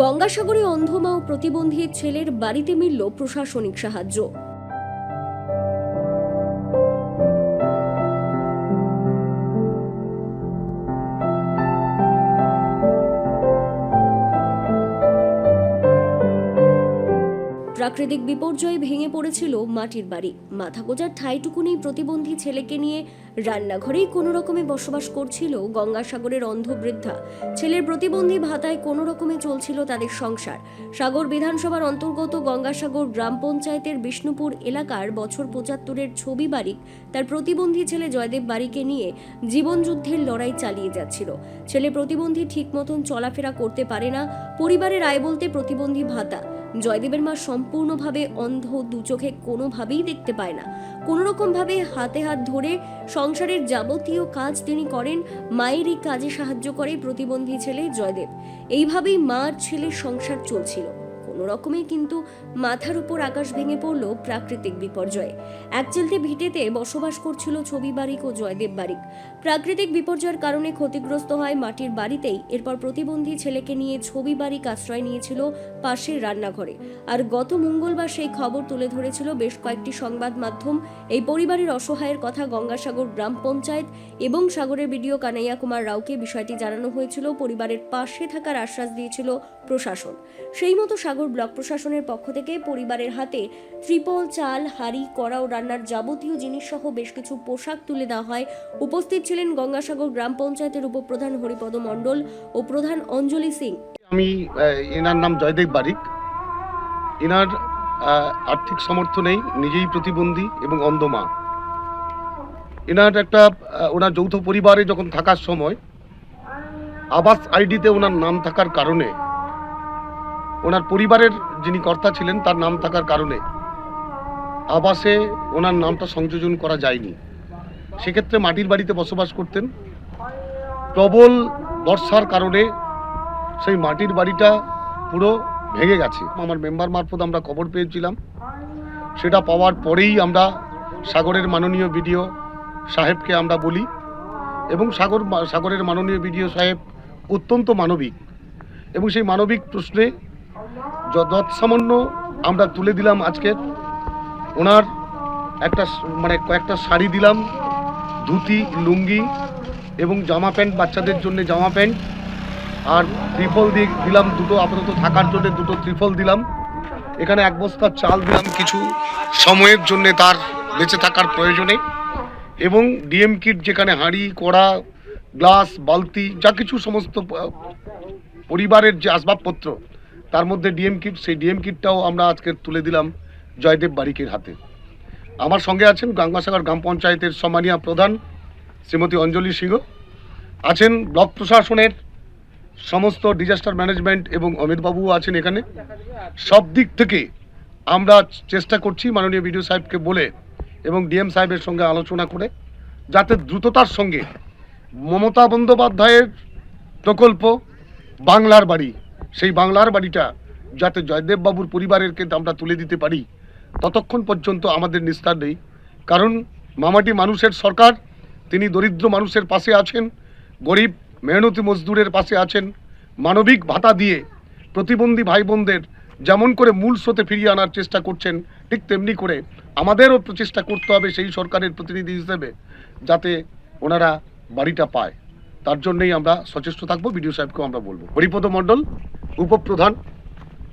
গঙ্গাসাগরে অন্ধমা ও প্রতিবন্ধী ছেলের বাড়িতে মিলল প্রশাসনিক সাহায্য। প্রাকৃতিক বিপর্যয়ে ভেঙে পড়েছিল মাটির বাড়ি। মাথা গোজার ঠাইটুকু নেই প্রতিবন্ধী ছেলেকে নিয়ে রান্নাঘরেই কোনো রকমে বসবাস করছিল গঙ্গাসাগরের অন্ধ বৃদ্ধা ছেলের প্রতিবন্ধী ভাতায় কোনো রকমে চলছিল তাদের সংসার। সাগর বিধানসভার অন্তর্গত গঙ্গাসাগর গ্রাম পঞ্চায়েতের বিষ্ণুপুর এলাকার বছর পঁচাত্তরের ছবি বারিক তার প্রতিবন্ধী ছেলে জয়দেব বারিকে নিয়ে জীবনযুদ্ধের লড়াই চালিয়ে যাচ্ছিল। ছেলে প্রতিবন্ধী ঠিক মতন চলাফেরা করতে পারে না, পরিবারের আয় বলতে প্রতিবন্ধী ভাতা। জয়দেবের মা সম্পূর্ণভাবে অন্ধ দু চোখে কোনোভাবেই দেখতে পায় না। কোনো রকমভাবে হাতে হাত ধরে সংসারের যাবতীয় কাজ তিনি করেন, মায়েরই কাজে সাহায্য করে প্রতিবন্ধী ছেলে জয়দেব। এইভাবেই মার ছেলের সংসার চলছিল। কোনো রকমে কিন্তু মাথার উপর আকাশ ভেঙে পড়ল প্রাকৃতিক বিপর্যয়ে। একচেলতে ভিটেতে বসবাস করছিল ছবি বারিক ও জয়দেব বারিক। প্রাকৃতিক বিপর্যয়ের কারণে ক্ষতিগ্রস্ত হয় মাটির বাড়িতেই। এরপর প্রতিবন্ধী ছেলেকে নিয়ে ছবি বারিক আশ্রয় নিয়েছিল পাশের রান্নাঘরে। আর গত মঙ্গলবার সেই খবর তুলে ধরেছিল বেশ কয়েকটি সংবাদ মাধ্যম। এই পরিবারের অসহায়ের কথা গঙ্গাসাগর গ্রাম পঞ্চায়েত এবং সাগরের বিডিও কানাইয়া কুমার রাওকে বিষয়টি জানানো হয়েছিল। পরিবারের পাশে থাকার আশ্বাস দিয়েছিল প্রশাসন। সেই মতো সাগর ব্লক প্রশাসনের পক্ষ থেকে পরিবারের হাতে ত্রিপল চাল, হাড়ি কড়া ও রান্নার যাবতীয় জিনিস সহ বেশ কিছু পোশাক তুলে দেওয়া হয়। উপস্থিত ছিলেন গঙ্গাসাগর গ্রাম পঞ্চায়েতের উপপ্রধান হরিপদ মণ্ডল ও প্রধান অঞ্জলি সিং। আমি এনার নাম জয়দেব বারিক। এনার আর্থিক সামর্থ্য নেই, নিজেই প্রতিবন্ধী এবং অন্ধমা এনার একটা ওনার যৌথ পরিবারে যখন থাকার সময়, আবাস আইডিতে ওনার নাম থাকার কারণে ওনার পরিবারের যিনি কর্তা ছিলেন, তার নাম থাকার কারণে আবাসে ওনার নামটা সংযোজন করা যায়নি। সেক্ষেত্রে মাটির বাড়িতে বসবাস করতেন। প্রবল বর্ষার কারণে সেই মাটির বাড়িটা পুরো ভেঙে গেছে। আমার মেম্বার মারফত আমরা খবর পেয়েছিলাম। সেটা পাওয়ার পরেই আমরা সাগরের মাননীয় বিডিও সাহেবকে আমরা বলি এবং সাগর, সাগরের মাননীয় বিডিও সাহেব অত্যন্ত মানবিক এবং সেই মানবিক প্রশ্নে যৎসামান্য আমরা তুলে দিলাম আজকে। ওনার একটা মানে কয়েকটা শাড়ি দিলাম, ধুতি, লুঙ্গি এবং জামা প্যান্ট, বাচ্চাদের জন্য জামা প্যান্ট। আর ত্রিফল দিয়ে দিলাম দুটো আপাতত থাকার জন্য দুটো ত্রিফল দিলাম। এখানে এক বস্তা চাল দিলাম কিছু সময়ের জন্য তার বেঁচে থাকার প্রয়োজনে। এবং ডিএম কিট যেখানে হাঁড়ি, কড়া, গ্লাস, বালতি, যা কিছু সমস্ত পরিবারের যে আসবাবপত্র তার মধ্যে ডিএম কিট সেই ডিএম কিটটাও আমরা আজকে তুলে দিলাম জয়দেব বারিকের হাতে। আমার সঙ্গে আছেন গঙ্গাসাগর গ্রাম পঞ্চায়েতের সম্মানীয় প্রধান শ্রীমতী অঞ্জলি সিংহ, আছেন ব্লক প্রশাসনের সমস্ত ডিজাস্টার ম্যানেজমেন্ট এবং অমিতবাবুও আছেন এখানে। সব দিক থেকে আমরা চেষ্টা করছি মাননীয় বিডিও সাহেবকে বলে এবং ডিএম সাহেবের সঙ্গে আলোচনা করে যাতে দ্রুততার সঙ্গে মমতা বন্দ্যোপাধ্যায়ের প্রকল্প বাংলার বাড়ি সেই বাংলার বাড়িটা যাতে জয়দেব বাবুর পরিবারের কিন্তু আমরা তুলে দিতে পারি। ততক্ষণ পর্যন্ত আমাদের নিস্তার নেই। কারণ মামাটি মানুষের সরকার, তিনি দরিদ্র মানুষের পাশে আছেন, গরিব, মেহনতি মজদুরের পাশে আছেন, মানবিক ভাতা দিয়ে প্রতিবন্ধী ভাই বোনদের যেমন করে মূল স্রোতে ফিরিয়ে আনার চেষ্টা করছেন, ঠিক তেমনি করে আমাদেরও প্রচেষ্টা করতে হবে সেই সরকারের প্রতিনিধি হিসেবে যাতে ওনারা বাড়িটা পায়। তার জন্যই আমরা সচেষ্ট থাকব, বিডিও সাহেবকেও আমরা বলব। হরিপদ মণ্ডল উপপ্রধান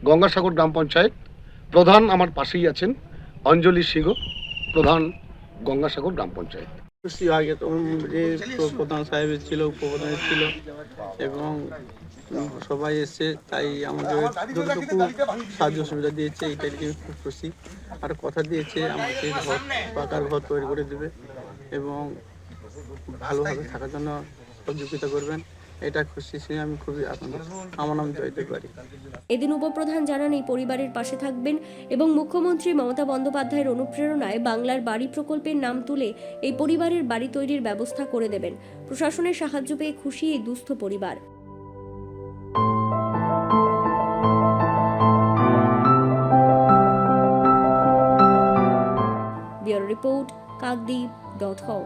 গঙ্গাসাগর গ্রাম পঞ্চায়েত। প্রধান আমার পাশেই আছেন অঞ্জলি সিংহ, প্রধান গঙ্গাসাগর গ্রাম পঞ্চায়েত। খুশি আগে তো যে প্রধান সাহেব ছিল, উপপ্রধান ছিল এবং সবাই এসছে, তাই আমাদের যতটুকু সাহায্য সুবিধা দিয়েছে এইটা নিয়ে খুব খুশি। আর কথা দিয়েছে, আমাকে ঘর পাকার ঘর তৈরি করে দেবে এবং ভালোভাবে থাকার জন্য সহযোগিতা করবেন। এটা খুশি আমি খুবই আনন্দ আমার নাম জয়দেব বাড়ি। এদিন উপপ্রধান জানান, এই পরিবারের পাশে থাকবেন এবং মুখ্যমন্ত্রী মমতা বন্দ্যোপাধ্যায়ের অনুপ্রেরণায় বাংলার বাড়ি প্রকল্পের নাম তুলে এই পরিবারের বাড়ি তৈরির ব্যবস্থা করে দেবেন। প্রশাসনের সাহায্য পেয়ে খুশি এই দুস্থ পরিবার। রিপোর্ট, কাকদ্বীপ ডট কম।